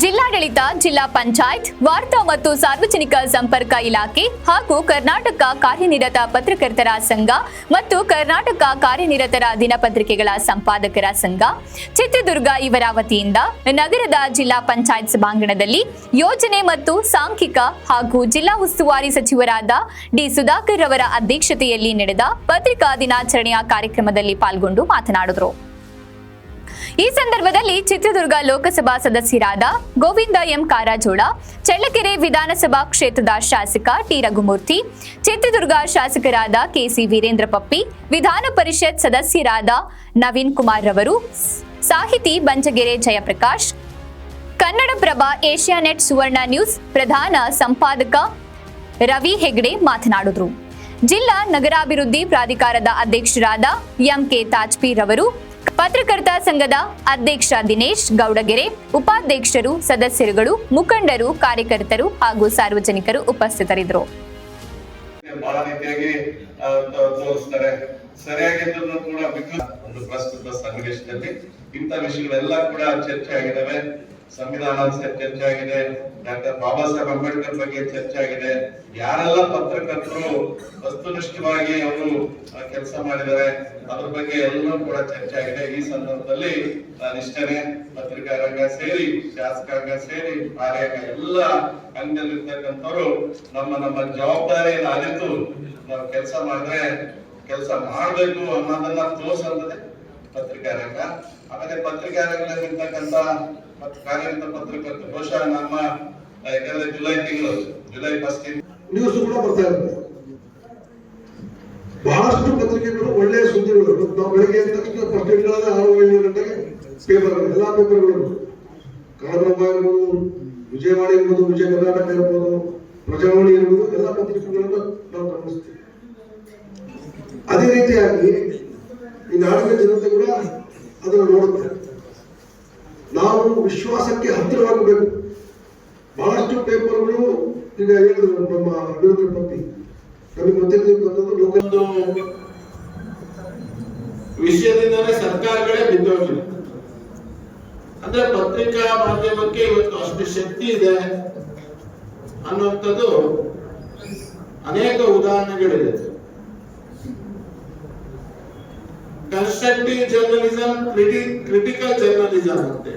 ಜಿಲ್ಲಾಡಳಿತ, ಜಿಲ್ಲಾ ಪಂಚಾಯತ್, ವಾರ್ತಾ ಮತ್ತು ಸಾರ್ವಜನಿಕ ಸಂಪರ್ಕ ಇಲಾಖೆ ಹಾಗೂ ಕರ್ನಾಟಕ ಕಾರ್ಯನಿರತ ಪತ್ರಕರ್ತರ ಸಂಘ ಮತ್ತು ಕರ್ನಾಟಕ ಕಾರ್ಯನಿರತರ ದಿನಪತ್ರಿಕೆಗಳ ಸಂಪಾದಕರ ಸಂಘ, ಚಿತ್ರದುರ್ಗ ಇವರ ವತಿಯಿಂದ ನಗರದ ಜಿಲ್ಲಾ ಪಂಚಾಯತ್ ಸಭಾಂಗಣದಲ್ಲಿ ಯೋಜನೆ ಮತ್ತು ಸಾಂಖ್ಯಿಕ ಹಾಗೂ ಜಿಲ್ಲಾ ಉಸ್ತುವಾರಿ ಸಚಿವರಾದ ಡಿ ಸುಧಾಕರ್ ಅವರ ಅಧ್ಯಕ್ಷತೆಯಲ್ಲಿ ನಡೆದ ಪತ್ರಿಕಾ ದಿನಾಚರಣೆಯ ಕಾರ್ಯಕ್ರಮದಲ್ಲಿ ಪಾಲ್ಗೊಂಡು ಮಾತನಾಡಿದರು. ಈ ಸಂದರ್ಭದಲ್ಲಿ ಚಿತ್ರದುರ್ಗ ಲೋಕಸಭಾ ಸದಸ್ಯರಾದ ಗೋವಿಂದ ಎಂ ಕಾರಾಜೋಳ, ಚಳ್ಳಕೆರೆ ವಿಧಾನಸಭಾ ಕ್ಷೇತ್ರದ ಶಾಸಕ ಟಿ ರಘುಮೂರ್ತಿ, ಚಿತ್ರದುರ್ಗ ಶಾಸಕರಾದ ಕೆಸಿ ವೀರೇಂದ್ರ ಪಪ್ಪಿ, ವಿಧಾನ ಪರಿಷತ್ ಸದಸ್ಯರಾದ ನವೀನ್ ಕುಮಾರ್ ರವರು, ಸಾಹಿತಿ ಬಂಜಗೆರೆ ಜಯಪ್ರಕಾಶ್, ಕನ್ನಡಪ್ರಭ ಏಷ್ಯಾನೆಟ್ ಸುವರ್ಣ ನ್ಯೂಸ್ ಪ್ರಧಾನ ಸಂಪಾದಕ ರವಿ ಹೆಗ್ಡೆ ಮಾತನಾಡಿದರು. ಜಿಲ್ಲಾ ನಗರಾಭಿವೃದ್ಧಿ ಪ್ರಾಧಿಕಾರದ ಅಧ್ಯಕ್ಷರಾದ ಎಂಕೆ ತಾಜ್ಪೀರ್ ಅವರು ಪತ್ರಕರ್ತ ಸಂಘದ ಅಧ್ಯಕ್ಷ ದಿನೇಶ್ ಗೌಡಗೆರೆ, ಉಪಾಧ್ಯಕ್ಷರು, ಸದಸ್ಯರುಗಳು, ಮುಖಂಡರು, ಕಾರ್ಯಕರ್ತರು ಹಾಗೂ ಸಾರ್ವಜನಿಕರು ಉಪಸ್ಥಿತರಿದ್ದರು. ಸರಿಯಾಗಿದ್ದನ್ನು ಕೂಡ ಒಂದು ಪ್ರಸ್ತುತ ಸನ್ನಿವೇಶದಲ್ಲಿ ಇಂಥ ವಿಷಯಗಳೆಲ್ಲ ಕೂಡ ಚರ್ಚೆ ಆಗಿದ್ದಾವೆ ಸಂವಿಧಾನ ಚರ್ಚೆ ಆಗಿದೆ ಡಾಕ್ಟರ್ ಬಾಬಾ ಸಾಹೇಬ್ ಅಂಬೇಡ್ಕರ್ ಬಗ್ಗೆ ಚರ್ಚೆ ಆಗಿದೆ. ಯಾರೆಲ್ಲ ಪತ್ರಕರ್ತರು ವಸ್ತುನಿಷ್ಠವಾಗಿ ಅವರು ಕೆಲಸ ಮಾಡಿದ್ದಾರೆ, ಅದ್ರ ಬಗ್ಗೆ ಎಲ್ಲರೂ ಕೂಡ ಚರ್ಚೆ ಆಗಿದೆ. ಈ ಸಂದರ್ಭದಲ್ಲಿ ನಾನಿಷ್ಟೇ ಪತ್ರಿಕಾ ರಂಗ ಸೇರಿ, ಶಾಸಕಾಂಗ ಸೇರಿ, ಕಾರ್ಯಾಂಗ ಎಲ್ಲ ಅಂಗದಲ್ಲಿರ್ತಕ್ಕಂಥವ್ರು ನಮ್ಮ ನಮ್ಮ ಜವಾಬ್ದಾರಿಯನ್ನು ಅರಿತು ನಾವು ಕೆಲಸ ಮಾಡಿದ್ರೆ ಕೆಲಸ ಮಾಡಬೇಕು ಅನ್ನೋದನ್ನ ತೋರ್ಸಂತದೆ ಪತ್ರಿಕಾರಂಗ. ಆಮೇಲೆ ಪತ್ರಿಕಾ ರಂಗದಲ್ಲಿರ್ತಕ್ಕಂಥ ಮತ್ತು ಕಾರ್ಯನಿರತ ಪತ್ರಕರ್ತರು ಬಹುಶಃ ನಮ್ಮ ಯಾಕಂದ್ರೆ ಜುಲೈ ತಿಂಗಳು, ಜುಲೈ ಫಸ್ಟ್ ನ್ಯೂಸ್ ಕೂಡ ಬರ್ತಾ ಇರುತ್ತೆ. ಬಹಳಷ್ಟು ಪತ್ರಿಕೆಗಳು ಒಳ್ಳೆಯ ಸುದ್ದಿಗಳು. ನಾವು ಬೆಳಿಗ್ಗೆ ಎದ್ದ ತಕ್ಷಣ ಫಸ್ಟ್ ಇಟ್ಕೊಳ್ಳೋದು ಆರು ಏಳು ಗಂಟೆಗೆ ಪೇಪರ್ ಎಲ್ಲಾ ಪೇಪರ್ಗಳು ಕನ್ನಡ ಇರ್ಬೋದು, ವಿಜಯವಾಣಿ ಇರ್ಬೋದು, ವಿಜಯ ಕರ್ನಾಟಕ ಇರ್ಬೋದು, ಪ್ರಜಾವಾಣಿ ಇರ್ಬೋದು, ಎಲ್ಲ ಪತ್ರಿಕೆಗಳನ್ನು ನಾವು ಗಮನಿಸ್ತೀವಿ. ಅದೇ ರೀತಿಯಾಗಿ ಈ ನಾಡಿನ ಜನತೆ ಕೂಡ ಅದನ್ನು ನೋಡುತ್ತೆ ನಾವು ವಿಶ್ವಾಸಕ್ಕೆ ಹತ್ತಿರವಾಗಬೇಕು. ಬಹಳಷ್ಟು ಪೇಪರ್ಗಳು ಈಗ ಹೇಳಿದ್ರು ನಮ್ಮ ಅಭಿವೃದ್ಧಿ ಪತ್ನಿ. ನಮಗೆ ಗೊತ್ತಿರ್ತಕ್ಕಂಥದ್ದು ಲೋಕ ಒಂದು ವಿಷಯದಿಂದಲೇ ಸರ್ಕಾರಗಳೇ ಬಿದ್ದೋಗಿಲ್ಲ ಅಂದ್ರೆ ಪತ್ರಿಕಾ ಮಾಧ್ಯಮಕ್ಕೆ ಇವತ್ತು ಅಷ್ಟು ಶಕ್ತಿ ಇದೆ ಅನ್ನುವಂಥದ್ದು ಅನೇಕ ಉದಾಹರಣೆಗಳಿದೆ. ಕನ್ಸ್ಟ್ರಕ್ಟಿವ್ ಜರ್ನಲಿಸಂ ಕ್ರಿಟಿಕಲ್ ಜರ್ನಲಿಸಂ ಅಂತೆ.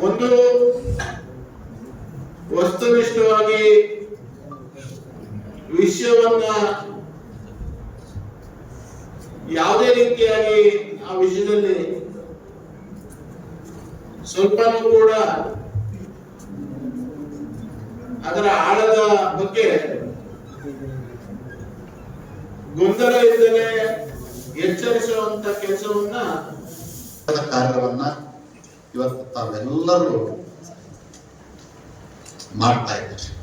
ಒಂದು ವಸ್ತುನಿಷ್ಠವಾಗಿ ವಿಷಯವನ್ನ ಯಾವುದೇ ರೀತಿಯಾಗಿ ಆ ವಿಷಯದಲ್ಲಿ ಸ್ವಲ್ಪನೂ ಕೂಡ ಅದರ ಆಳದ ಬಗ್ಗೆ ಗೊಂದಲ ಇದ್ದರೆ ಎಚ್ಚರಿಸುವಂತ ಕೆಲಸವನ್ನ ಕಾರ್ಯವನ್ನ ಇವತ್ತು ತಾವೆಲ್ಲರೂ ಮಾಡ್ತಾ ಇದ್ದಾರೆ.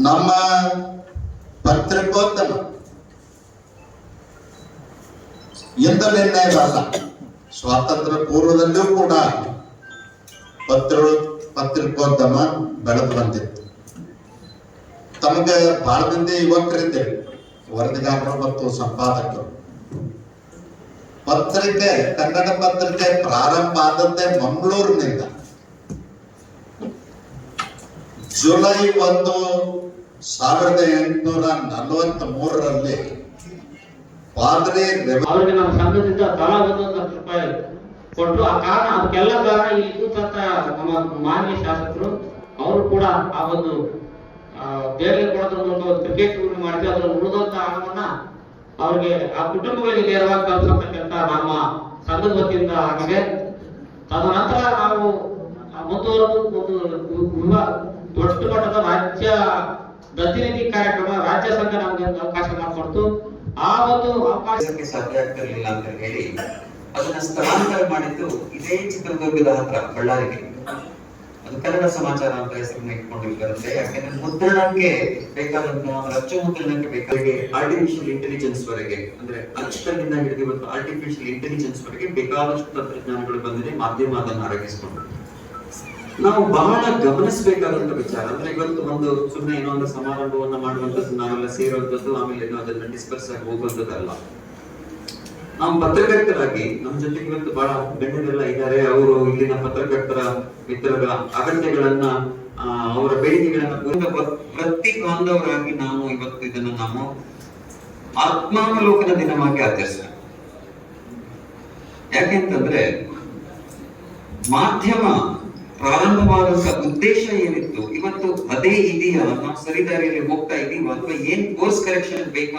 ನಮ್ಮ ಪತ್ರಿಕೋದ್ಯಮ ಇಂದಲೇನೇನಲ್ಲ ಸ್ವಾತಂತ್ರ್ಯ ಪೂರ್ವದಲ್ಲೂ ಕೂಡ ಪತ್ರ, ಪತ್ರಿಕೋದ್ಯಮ ಬೆಳೆದು ಬಂದಿತ್ತು. ತಮಗೆ ಭಾರತದಿಂದ ಯುವಕರಿದ್ದೇವೆ. ವರದಿಗಾರರು ಮತ್ತು ಸಂಪಾದಕರು. ಪತ್ರಿಕೆ, ಕನ್ನಡ ಪತ್ರಿಕೆ ಪ್ರಾರಂಭ ಆದಂತೆ ಮಂಗಳೂರಿನಿಂದ. ಜುಲೈ ಒಂದು, ಸಾವಿರದ ಎಂಟುನೂರ ನಲವತ್ತ್ ಮೂರರಲ್ಲಿ ಪಾದ್ರಿ ಸಂಘದಿಂದ ರೂಪಾಯಿ ಕೊಟ್ಟು ಆ ಕಾರಣ, ಅದಕ್ಕೆಲ್ಲ ಕಾರಣ ಈ ಕೂತಂತ ನಮ್ಮ ಮಾನ್ಯ ಶಾಸಕರು. ಅವರು ಕೂಡ ಆ ಒಂದು ಒಂದು ಕ್ರಿಕೆಟ್ ಟೂರ್ನಿ ಮಾಡಿ ಅದರ ಉಳಿದಂತ ಹಣವನ್ನ ಅವ್ರಿಗೆ ಆ ಕುಟುಂಬಗಳಿಗೆ ನೇರವಾಗಿ ತಲುಪಿಸತಕ್ಕಂತ ನಮ್ಮ ಸಂಘದ ವತಿಯಿಂದ ಆಗಿದೆ ತದನಂತರ ನಾವು ಮುಂದುವರೆದು ಒಂದು ದೊಡ್ಡ ಮಟ್ಟದ ರಾಜ್ಯ ಪ್ರತಿನಿಧಿ ಕಾರ್ಯಕ್ರಮ ರಾಜ್ಯ ಸಂಘ ನಮ್ಗೆ ಒಂದು ಅವಕಾಶ ಮಾಡಿಕೊಡ್ತು. ಆ ಒಂದು ಅವಕಾಶ ಸಾಧ್ಯ ಆಗ್ತಿರ್ಲಿಲ್ಲ ಅಂತ ಹೇಳಿ ಅದನ್ನ ಸ್ಥಳಾಂತರ ಮಾಡಿದ್ದು ಇದೇ ಚಿತ್ರದುರ್ಗದ ಹತ್ರ, ಬಳ್ಳಾರಿಗೆ. ಕನ್ನಡ ಸಮಾಚಾರ ಅಂತ ಹೆಸರನ್ನ ಇಟ್ಕೊಂಡಿದ್ದು ಬರುತ್ತೆ ಯಾಕಂದ್ರೆ ಮುದ್ರಣಕ್ಕೆ ಬೇಕಾದಂತ ಅಚ್ಚು ಮುದ್ರಣಕ್ಕೆ ಬೇಕಾಗಿ ಆರ್ಟಿಫಿಷಿಯಲ್ ಇಂಟೆಲಿಜೆನ್ಸ್ ವರೆಗೆ, ಅಂದ್ರೆ ಅಕ್ಷರದಿಂದ ಹಿಡಿದು ಇವತ್ತು ಆರ್ಟಿಫಿಷಿಯಲ್ ಇಂಟೆಲಿಜೆನ್ಸ್ ವರೆಗೆ ಬೇಕಾದಷ್ಟು ತಂತ್ರಜ್ಞಾನಗಳು ಬಂದಿದೆ ಮಾಧ್ಯಮ ಅದನ್ನು ಅಡಗಿಸಿಕೊಂಡು ನಾವು ಬಹಳ ಗಮನಿಸಬೇಕಾದಂತ ವಿಚಾರ, ಅಂದ್ರೆ ಇವತ್ತು ಒಂದು ಸುಮ್ಮನೆ ಏನೋ ಒಂದು ಸಮಾರಂಭವನ್ನ ಮಾಡುವಂತದ್ದು ನಾವೆಲ್ಲ ಸೇರುವಂತದ್ದು ಆಮೇಲೆ ಏನೋ ಅದನ್ನ ಡಿಸ್ಪರ್ಸ್ ಆಗಿ ಹೋಗುವಂತದ್ದಲ್ಲ ನಾವು ಪತ್ರಕರ್ತರಾಗಿ ನಮ್ಮ ಜೊತೆಗೆ ಇವತ್ತು ಬಹಳ ಗಣ್ಯರೆಲ್ಲ ಇದ್ದಾರೆ. ಅವರು ಇಲ್ಲಿನ ಪತ್ರಕರ್ತರ ಮಿತ್ರರ ಅಗತ್ಯಗಳನ್ನ ಅವರ ಬೇಡಿಕೆಗಳನ್ನ ಪ್ರತಿ ಬಾಂಧವರಾಗಿ ನಾವು ಇವತ್ತು ಇದನ್ನ ನಾವು ಆತ್ಮಾವಲೋಕನ ದಿನವಾಗಿ ಆಚರಿಸೋಣ. ಯಾಕೆಂತಂದ್ರೆ ಮಾಧ್ಯಮ ಪ್ರಾರಂಭವಾದಂತ ಉದ್ದೇಶ ಏನಿತ್ತು? ಇವತ್ತು ಅದೇ ಇದೆಯಾ? ನಾವು ಸರಿದಾರಿಯಲ್ಲಿ ಹೋಗ್ತಾ ಇದೀವಿ. ಅಥವಾ ಏನ್ ಕೋರ್ಸ್ ಕರೆಕ್ಷನ್ ಬೇಕು